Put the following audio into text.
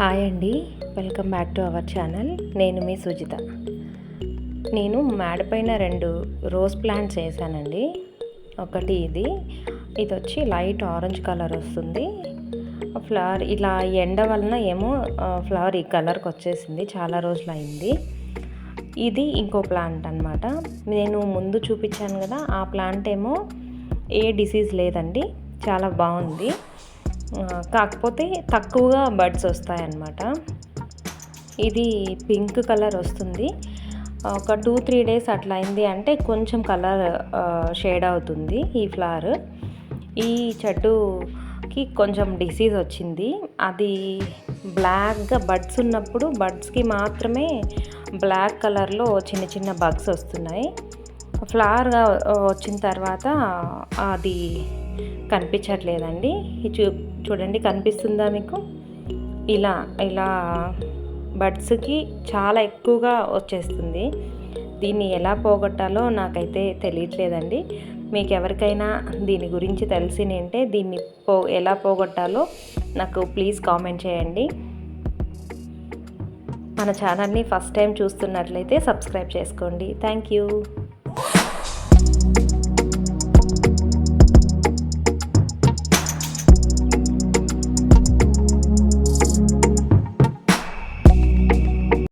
Hi అండి. Welcome back to our channel. నేను మీ సుజిత. నేను మేడపైన రెండు రోజ్ ప్లాంట్స్ వేసానండి. ఒకటి ఇది. ఇది వచ్చి లైట్ ఆరెంజ్ కలర్ వస్తుంది. ఫ్లవర్ ఇలా ఎండ వలన ఏమో ఫ్లవర్ ఈ కలర్కి వచ్చేసింది. చాలా రోజులు అయింది. ఇది ఇంకో ప్లాంట్ అనమాట నేను ముందు చూపించాను కదా ఆ ప్లాంట్ ఏమో ఏ డిసీజ్ లేదండి. చాలా బాగుంది. కాకపోతే తక్కువగా బడ్స్ వస్తాయన్నమాట. ఇది పింక్ కలర్ వస్తుంది. ఒక టూ త్రీ డేస్ అట్లా అయింది అంటే కొంచెం కలర్ షేడ్ అవుతుంది ఈ ఫ్లవర్. ఈ చెట్టుకి కొంచెం డిసీజ్ వచ్చింది. అది బ్లాక్గా బడ్స్ ఉన్నప్పుడు బడ్స్కి మాత్రమే బ్లాక్ కలర్లో చిన్న చిన్న బగ్స్ వస్తున్నాయి. ఫ్లవర్గా వచ్చిన తర్వాత అది కనిపించట్లేదండి. చూ చూడండి కనిపిస్తుందా మీకు? ఇలా ఇలా బడ్స్కి చాలా ఎక్కువగా వచ్చేస్తుంది. దీన్ని ఎలా పోగొట్టాలో నాకైతే తెలియట్లేదండి. మీకు ఎవరికైనా దీని గురించి తెలిసినంటే దీన్ని పో ఎలా పోగొట్టాలో నాకు ప్లీజ్ కామెంట్ చేయండి. మన ఛానల్ని ఫస్ట్ టైం చూస్తున్నట్లయితే సబ్స్క్రైబ్ చేసుకోండి. Thank you.